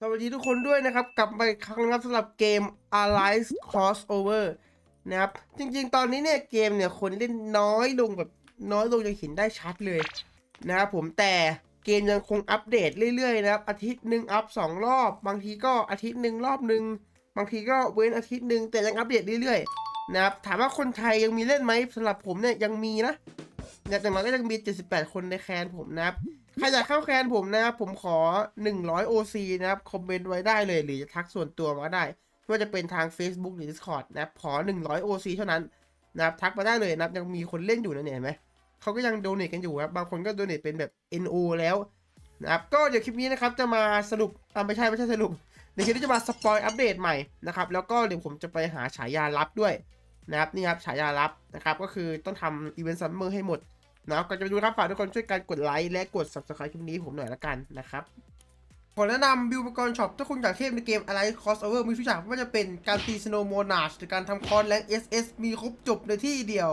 สวัสดีทุกคนด้วยนะครับ กลับมาอีกครั้งนะครับสำหรับเกม Alliance Crossover นะครับ จริงๆ ตอนนี้เนี่ยเกมเนี่ยคนเล่นน้อยลงแบบน้อยลงจะเห็นได้ชัดเลยนะครับผมแต่เกมยังคงอัปเดตเรื่อยๆนะครับ อาทิตย์หนึ่งอัพสองรอบ บางทีก็อาทิตย์หนึ่งรอบหนึ่งบางทีก็เว้นอาทิตย์หนึ่งแต่ยังอัปเดตเรื่อยๆนะครับถามว่าคนไทยยังมีเล่นไหมสำหรับผมเนี่ยยังมีนะแต่อย่างน้อยก็ยังมี 78 คนในแคนผมนะครับ ใครอยากเข้าแคนผมนะครับผมขอ 100 OC นะครับ คอมเมนต์ไว้ได้เลย หรือจะทักส่วนตัวมาได้ไม่ว่าจะเป็นทาง Facebook หรือ Discord นะครับ ขอ 100 OC เท่านั้นนะครับทักมาได้เลยนะครับ ยังมีคนเล่นอยู่นะเนี่ยเห็นไหมเขาก็ยังโดเนทกันอยู่ครับ บางคนก็โดเนทเป็นแบบ NO แล้วนะครับ ก็เดี๋ยวคลิปนี้นะครับ จะมาสรุปอ่าไม่ใช่ ไม่ใช่สรุปเดี๋ยวคลิปนี้จะมาสปอยอัปเดตใหม่นะครับ แล้วก็เดี๋ยวผมจะไปหาฉายาลับด้วยนะครับ นี่ครับฉายาลับนะครับ ก็คือต้องทำอีเวนต์ซัมเมอร์ให้หมด นะก่อนจะไปดูครับฝากทุกคนช่วยกันกดไลค์และกด subscribe คลิปนี้ผมหน่อยละกันนะครับขอแนะนำบิวอุปกรณ์ช็อปถ้าคุณอยากเทพในเกมอะไร crossover มีทุกอย่างไม่ว่าจะเป็นการตี snow monarch หรือการทำคอนแรง SS มีครบจบในที่เดียว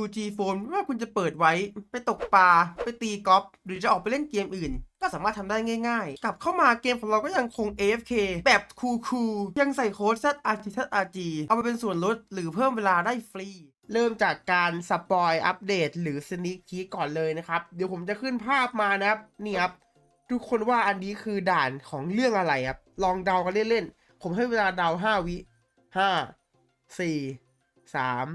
UG Phone ไม่ว่าคุณจะเปิดไว้ ไปตกปลา ไปตีกอล์ฟหรือจะออกไปเล่นเกมอื่น ก็สามารถทำได้ง่ายๆ กลับเข้ามาเกมของเราก็ยังคง AFK แบบคูลๆยังใส่โค้ด ZRG ZRG เอาไปเป็นส่วนลดหรือเพิ่มเวลาได้ฟรี เริ่มจากการสปอยอัปเดตหรือสนิ k คีก่อนเลยนะครับ เดี๋ยวผมจะขึ้นภาพมานะครับ นี่ครับ ทุกคนว่าอันนี้คือด่านของเรื่องอะไรครับ ลองเดากันเล่นๆ ผมให้เวลาเดา 5 วิ5 4 3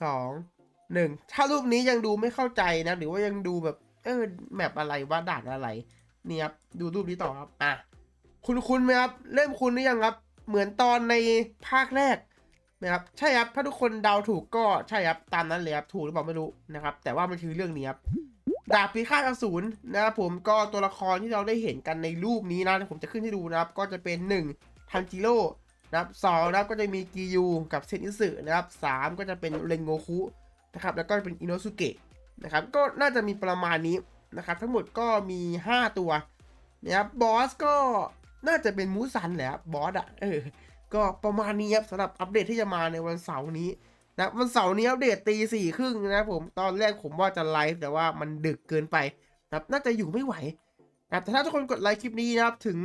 2 1ถ้ารูปนี้ยังดูไม่เข้าใจนะ หรือว่ายังดูแบบ เออแมปอะไรว่าด่านอะไร นี่ครับ ดูรูปนี้ต่อครับ อะ คุณคุณไหมครับ เริ่มคุณหรือยังครับ เหมือนตอนในภาคแรก นะครับใช่ครับถ้าทุกคนเดาถูกก็ใช่ครับตามนั้นเลยครับถูกหรือเปล่าไม่รู้นะครับ แต่ว่ามันคือเรื่องนี้ครับดาบพิฆาตอสูรนะครับผมก็ตัวละครที่เราได้เห็นกันในรูปนี้นะผมจะขึ้นให้ดูนะครับ ก็จะเป็น1ทันจิโร่นะครับสองนะครับก็จะมีกิยูกับเซนอิสึนะครับสามก็จะเป็นเรนโงคุนะครับแล้วก็เป็นอินโนสุเกะนะครับก็น่าจะมีประมาณนี้นะครับทั้งหมดก็มี 5 ตัวนะครับบอสก็น่าจะเป็นมูซันแหละบบอสอะเออ ก็ประมาณนี้ครับสำหรับอัปเดตที่จะมาในวันเสาร์นี้นะวันเสาร์นี้อัปเดตตีสี่ครึ่งนะผมตอนแรกผมว่าจะไลฟ์แต่ว่ามันดึกเกินไปนะน่าจะอยู่ไม่ไหวนะแต่ถ้าทุกคนกดไลค์คลิปนี้นะครับถึง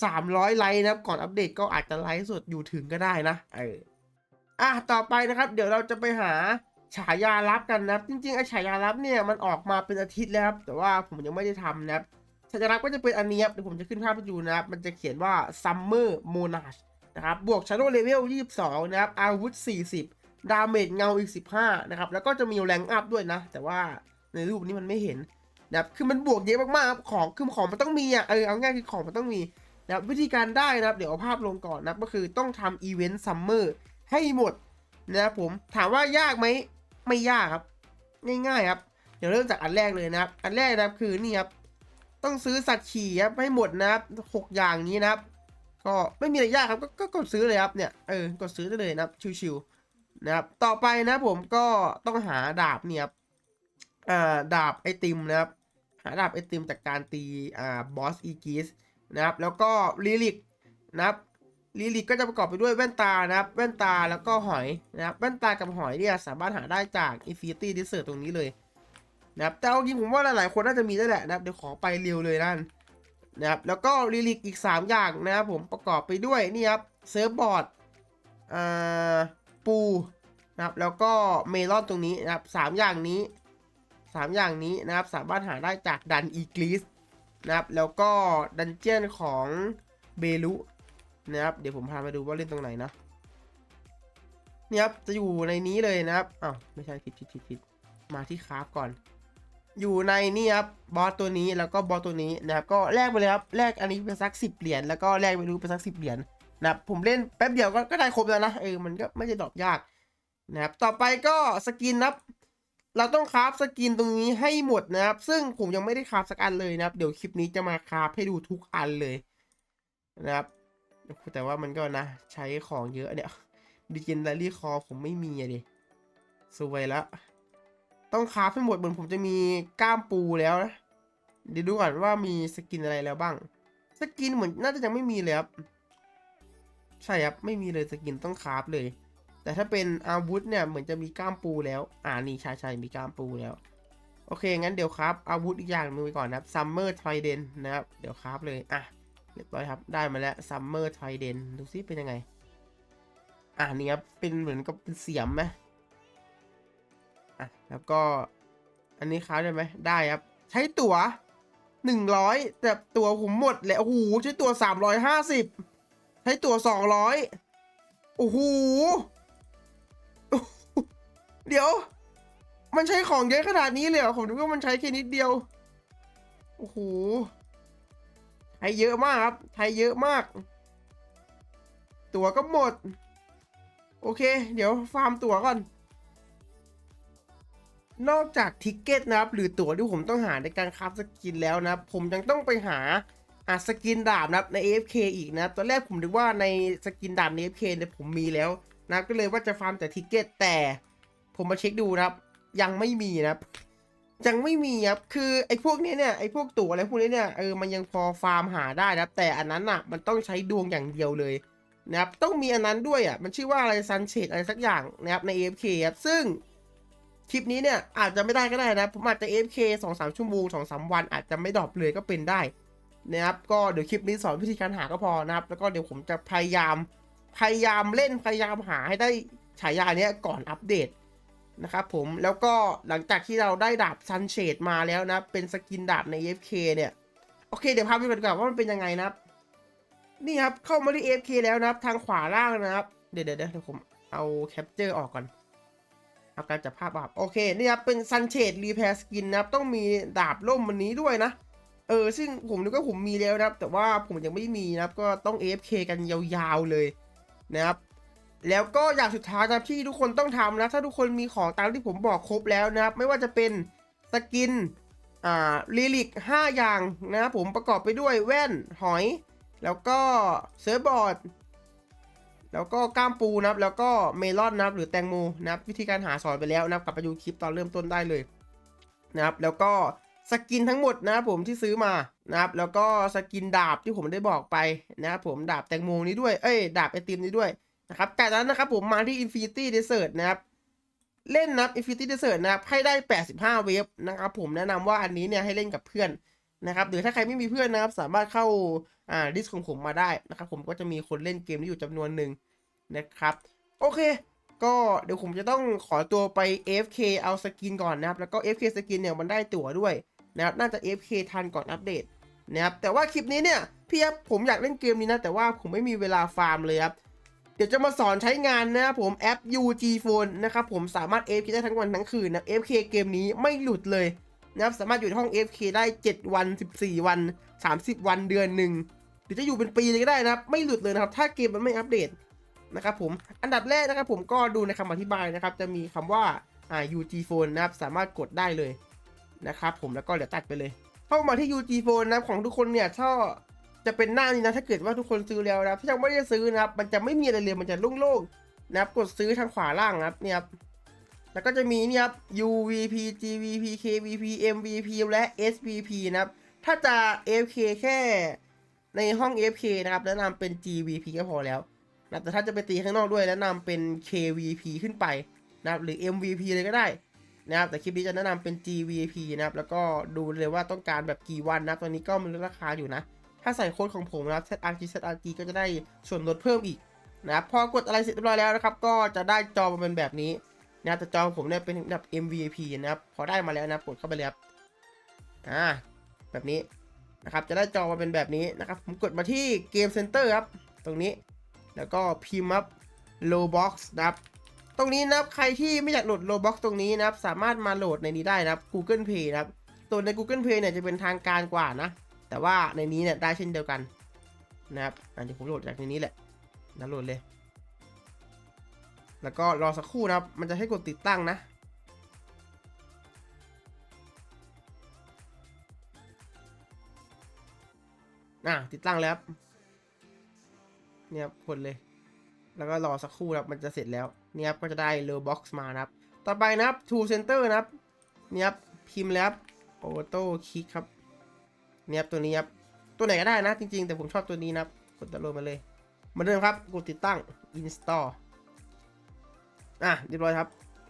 300 ไลค์นะครับก่อนอัปเดตก็อาจจะไลฟ์สดอยู่ถึงก็ได้นะเอออะต่อไปนะครับ เดี๋ยวเราจะไปหาฉายาลับกันนะครับ จริงๆไอ้ฉายาลับเนี่ยมันออกมาเป็นอาทิตย์แล้วครับแต่ว่าผมยังไม่ได้ทำนะครับฉายาลับก็จะเป็นอันนี้ครับเดี๋ยวผมจะขึ้นภาพให้ดูนะครับมันจะเขียนว่า Summer Monarch นะครับ บวก Shadow Level 22 นะครับ อาวุธ 40 ดาเมจเงาอีก 15 นะครับ แล้วก็จะมีแรงอัพด้วยนะ แต่ว่าในรูปนี้มันไม่เห็นนะครับ คือมันบวกเยอะมากๆครับของ คือของมันต้องมีอะ เออ เอาง่ายคือของมันต้องมีนะครับ วิธีการได้นะครับ เดี๋ยวเอาภาพลงก่อนนะครับก็คือต้องทำอีเวนต์ซัมเมอร์ให้หมดนะครับผม ถามว่ายากไหม ไม่ยากครับ ง่ายๆครับ เดี๋ยวเริ่มจากอันแรกเลยนะครับ อันแรกนะครับคือนี่ครับ ต้องซื้อสัตว์ขี่ครับให้หมดนะครับหกอย่างนี้นะครับ ก็ไม่มีอะไรยากครับกก็กดซื้อเลยครับเนี่ยเออกดซื้อได้เลยนะครับชิวๆนะครับต่อไปนะผมก็ต้องหาดาบเนี่ยครับอ่าดาบไอติมนะครับหาดาบไอติมจากการตีอ่าบอสอีกิสนะครับแล้วก็ลิลิกนะครับลิลิกก็จะประกอบไปด้วยแว่นตานะครับแว่นตาแล้วก็หอยนะครับแว่นตากับหอยเนี่ยสามารถหาได้จาก Infinity Desert ตรงนี้เลยนะครับแต่เอาจริงผมว่าหลายๆคนน่าจะมีได้แหละนะครับเดี๋ยวขอไปเร็วเลยนั่น นะครับแล้วก็ลิลิกอีก 3 อย่างนะครับผมประกอบไปด้วยนี่ครับเซิร์ฟบอร์ดอ่าปูนะครับแล้วก็เมลอนตรงนี้นะครับสามอย่างนี้สามอย่างนี้นะครับสามารถหาได้จากดันอีกลิสนะครับแล้วก็ดันเจียนของเบลุนะครับเดี๋ยวผมพามาดูว่าเล่นตรงไหนนะเนี่ยครับจะอยู่ในนี้เลยนะครับอ้าวไม่ใช่ผิดผิดผิดผิดมาที่คราฟก่อน อยู่ในนี่ครับบอสตัวนี้แล้วก็บอสตัวนี้นะครับก็แลกไปเลยครับแลกอันนี้เป็นสักสิบเหรียญแล้วก็แลกไปรู้เป็นสักสิบเหรียญนะครับผมเล่นแป๊บเดียวก็ก็ได้ครบแล้วนะเออมันก็ไม่ได้ดรอกยากนะครับต่อไปก็สกินนะครับเราต้องคราฟสกินตรงนี้ให้หมดนะครับ ซึ่งผมยังไม่ได้คราฟสักอันเลยนะครับ เดี๋ยวคลิปนี้จะมาคราฟให้ดูทุกอันเลยนะครับ แต่ว่ามันก็นะ ใช้ของเยอะเนี่ยดิจินดารี่คอผมไม่มีอะดิสวยแล้ว ต้องคราฟให้หมดเหมือนผมจะมีก้ามปูแล้วนะเดี๋ยวดูก่อนว่ามีสกินอะไรแล้วบ้าง สกินเหมือนน่าจะยังไม่มีเลยครับใช่ครับไม่มีเลยสกินต้องคราฟเลย แต่ถ้าเป็นอาวุธเนี่ยเหมือนจะมีก้ามปูแล้ว อ่านี่ใช่ใช่มีก้ามปูแล้ว โอเคงั้นเดี๋ยวครับอาวุธอีกอย่างหนึงไปก่อนนะครับ Summer Trident นะครับเดี๋ยวคราฟเลยอะเรียบร้อยครับได้มาแล้ว Summer Trident ดูซิเป็นยังไง อ่านี่ครับเป็นเหมือนกับเป็นเสียมไหม อะแล้วก็อันนี้ค้าได้ไหมได้ครับ ใช้ตั๋วหนึ่งร้อยแต่ตั๋วผมหมดแล้วโอ้โหใช้ตั๋วสามร้อยห้าสิบใช้ตั๋วสองร้อยโอ้โหเดี๋ยว มันใช้ของเยอะขนาดนี้เลยเหรอผมนึกว่ามันใช้แค่นิดเดียวโอ้โหใช้เยอะมากครับใช้เยอะมาก ตั๋วก็หมด โอเค เดี๋ยวฟาร์มตั๋วก่อน นอกจากทิกเก็ตนะครับหรือตั๋วที่ผมต้องหาในการคราฟสกินแล้วนะผมยังต้องไปหาอะสกินดาบนะครับใน AFK อีกนะครับตอนแรกผมนึกว่าในสกินดาบใน AFK เนี่ยผมมีแล้วนะก็เลยว่าจะฟาร์มแต่ทิกเก็ตแต่ผมมาเช็คดูนะครับ ยังไม่มีนะครับยังไม่มีครับคือไอ้พวกนี้เนี่ยไอ้พวกตั๋วอะไรพวกนี้เนี่ยเออมันยังพอฟาร์มหาได้นะครับ แต่อันนั้นอะมันต้องใช้ดวงอย่างเดียวเลยนะครับต้องมีอันนั้นด้วยอะมันชื่อว่าอะไรซันเชดอะไรสักอย่างนะครับใน AFK ครับซึ่ง คลิปนี้เนี่ยอาจจะไม่ได้ก็ได้นะ ผมอาจจะ AFK สองสามชั่วโมงสองสามวันอาจจะไม่ดรอปเลยก็เป็นได้นะครับ ก็เดี๋ยวคลิปนี้สอนวิธีการหาก็พอนะครับ แล้วก็เดี๋ยวผมจะพยายาม พยายามเล่นพยายามหาให้ได้ฉายาเนี้ยก่อนอัปเดตนะครับผม แล้วก็หลังจากที่เราได้ดาบซันเชดมาแล้วนะ เป็นสกินดาบใน AFK เนี่ย โอเค เดี๋ยวพาไปดูกันก่อนว่ามันเป็นยังไงนะครับ นี่ครับเข้ามาที่ AFK แล้วนะครับ ทางขวาล่างนะครับ เดี๋ยวเดี๋ยวเดี๋ยวผมเอาแคปเจอร์ออกก่อน เอาการจับภาพออกโอเคนี่ครับเป็นซันเชดรีแพร์สกินนะครับต้องมีดาบล่มวันนี้ด้วยนะเออซึ่งผมนึกว่าผมมีแล้วนะครับ แต่ว่าผมยังไม่มีนะครับ ก็ต้อง AFK กันยาวๆเลยนะครับ แล้วก็อย่างสุดท้ายนะครับที่ทุกคนต้องทำนะ ถ้าทุกคนมีของตามที่ผมบอกครบแล้วนะครับ ไม่ว่าจะเป็นสกินอ่าลิลิก5อย่างนะครับผมประกอบไปด้วยแว่นหอย แล้วก็เซิร์ฟบอร์ด แล้วก็ก้ามปูนะครับ แล้วก็เมลอนนะครับ หรือแตงโมนะครับ วิธีการหาสอนไปแล้วนะครับ กลับไปดูคลิปตอนเริ่มต้นได้เลยนะครับ แล้วก็สกินทั้งหมดนะครับผมที่ซื้อมานะครับ แล้วก็สกินดาบที่ผมได้บอกไปนะครับผมดาบแตงโมนี้ด้วย เอ้ย ดาบไอติมนี้ด้วยนะครับจากนั้นนะครับผมมาที่ Infinity Desert นะครับเล่นนะ Infinity Desert นะครับให้ได้ 85 เวฟนะครับผมแนะนำว่าอันนี้เนี่ยให้เล่นกับเพื่อน นะครับหรือถ้าใครไม่มีเพื่อนนะครับสามารถเข้าอ่าดิสของผมมาได้นะครับผมก็จะมีคนเล่นเกมนี้อยู่จำนวนหนึ่งนะครับโอเค ก็เดี๋ยวผมจะต้องขอตัวไป AFK เอาสกินก่อนนะครับแล้วก็ AFK สกินเนี่ยมันได้ตั๋วด้วยนะครับน่าจะ AFK ทันก่อนอัปเดตนะครับแต่ว่าคลิปนี้เนี่ยพี่ครับผมอยากเล่นเกมนี้นะแต่ว่าผมไม่มีเวลาฟาร์มเลยครับเดี๋ยวจะมาสอนใช้งานนะครับผมแอป UG Phone นะครับผมสามารถ AFK ได้ทั้งวันทั้งคืนนะ AFK เกมนี้ไม่หลุดเลย นะครับสามารถอยู่ในห้อง AFK ได้ 7 วัน 14 วัน 30 วันเดือนหนึ่งหรือจะอยู่เป็นปีเลยก็ได้นะครับ ไม่หลุดเลยนะครับ ถ้าเกมมันไม่อัปเดตนะครับผมอันดับแรกนะครับผมก็ดูในคำอธิบายนะครับ จะมีคำว่าอ่า UG Phone นะครับสามารถกดได้เลยนะครับผมแล้วก็เดี๋ยวตัดไปเลย เข้ามาที่ UG Phone นะครับของทุกคนเนี่ยถ้าจะเป็นหน้านี้นะถ้าเกิดว่าทุกคนซื้อแล้วนะครับถ้ายังไม่ได้ซื้อนะครับ มันจะไม่มีอะไรเลยมันจะโล่งๆนะครับกดซื้อทางขวาล่างนะครับเนี่ยครับ แล้วก็จะมีเนี่ยครับ UVP GVP KVP MVP และ SVP นะครับ ถ้าจะ AFK แค่ในห้อง AFK นะครับ แนะนำเป็น GVP ก็พอแล้วนะแต่ถ้าจะไปตีข้างนอกด้วยแนะนำเป็น KVP ขึ้นไปนะครับหรือ MVP เลยก็ได้นะครับแต่คลิปนี้จะแนะนำเป็น GVP นะครับแล้วก็ดูเลยว่าต้องการแบบกี่วันนะตอนนี้ก็มีลดราคาอยู่นะ ถ้าใส่โค้ดของผมนะครับ ZRG ZRG ก็จะได้ส่วนลดเพิ่มอีกนะครับพอกดอะไรเสร็จเรียบร้อยแล้วนะครับ ก็จะได้จอมาเป็นแบบนี้ นะครับแต่จองผมเนี่ยเป็นแบบ MVP นะครับพอได้มาแล้วนะกดเข้าไปเลยครับอ่าแบบนี้นะครับจะได้จอมาเป็นแบบนี้นะครับ ผมกดมาที่เกมเซ็นเตอร์ครับ ตรงนี้แล้วก็พิมพ์ครับ Roblox นะครับ ตรงนี้นะครับใครที่ไม่อยากโหลด Roblox ตรงนี้นะครับ สามารถมาโหลดในนี้ได้นะครับ Google Play นะครับตัวใน Google Play เนี่ยจะเป็นทางการกว่านะ แต่ว่าในนี้เนี่ยได้เช่นเดียวกันนะครับอันนี้ผมโหลดจากในนี้แหละนะโหลดเลย แล้วก็รอสักครู่นะครับ มันจะให้กดติดตั้งนะ อะติดตั้งแล้วเนี่ยครับกดเลย แล้วก็รอสักครู่นะครับ มันจะเสร็จแล้ว เนี่ยครับก็จะได้เลบ็อกซ์มานะครับ ต่อไปนะครับ Tool Center นะครับ เนี่ยครับพิมพ์แล้วครับ Auto Click ครับ เนี่ยครับตัวนี้ครับ ตัวไหนก็ได้นะจริงๆ แต่ผมชอบตัวนี้นะครับ กดดาวน์โหลดมาเลยเหมือนเดิมครับ กดติดตั้ง install อะเรียบร้อยครับ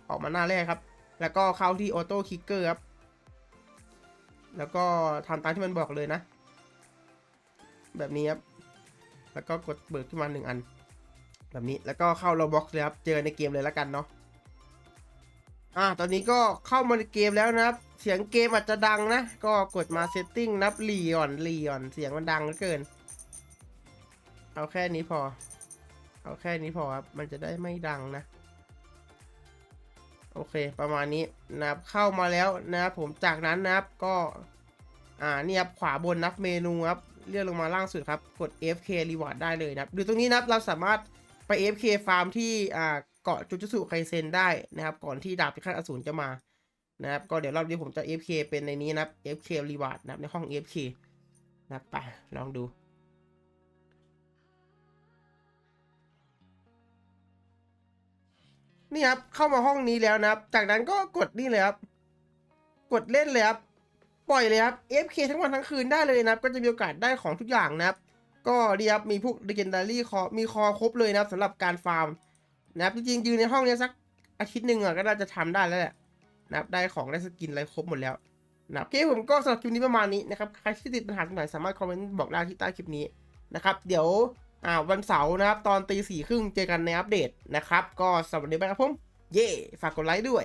ออกมาหน้าแรกครับ แล้วก็เข้าที่ auto clicker ครับ แล้วก็ทำตามที่มันบอกเลยนะ แบบนี้ครับ แล้วก็กดเบิกขึ้นมาหนึ่งอัน แบบนี้แล้วก็เข้า Roblox เลยครับ เจอในเกมเลยแล้วกันเนาะอ่าตอนนี้ก็เข้ามาในเกมแล้วนะครับ เสียงเกมอาจจะดังนะ ก็กดมาเซตติ้งนับลีอ่อนลีอ่อน เสียงมันดังเหลือเกิน เอาแค่นี้พอ เอาแค่นี้พอครับ มันจะได้ไม่ดังนะ อเค ประมาณนี้นะครับเข้ามาแล้วนะครับผมจากนั้นนะครับก็อ่านี่ครับขวาบนนับเมนูครับเลื่อนลงมาล่างสุดครับกด FK Reward ได้เลยนะครับดูตรงนี้นะครับเราสามารถไป FK ฟาร์มที่อ่าเกาะจุจุสุไคเซนได้นะครับ ก่อนที่ดาบพิฆาตอสูรจะมานะครับก็เดี๋ยวรอบนี้ผมจะ FK เป็นในนี้นะครับ FK Reward นะครับในห้อง FK นะครับไปลองดู นี่ครับเข้ามาห้องนี้แล้วนะครับ จากนั้นก็กดนี่เลยครับ กดเล่นเลยครับ ปล่อยเลยครับ FK ทั้งวันทั้งคืนได้เลยนะครับ ก็จะมีโอกาสได้ของทุกอย่างนะครับ ก็ดีครับมีพวก Legendary คอมีคอครบเลยนะครับสำหรับการฟาร์มนะครับจริงๆยืนในห้องนี้สักอาทิตย์หนึ่งอะก็น่าจะทำได้แล้วแหละนะครับได้ของได้สกินอะไรครบหมดแล้วนะครับโอเคผมก็สำหรับคลิปนี้ประมาณนี้นะครับใครที่ติดปัญหาตรงไหนสามารถคอมเมนต์บอกได้ที่ใต้คลิปนี้นะครับ เดี๋ยว อ่าวันเสาร์นะครับ ตอนตีสี่ครึ่งเจอกันในอัปเดตนะครับ ก็สวัสดีครับผม เย่ฝากกดไลค์ด้วย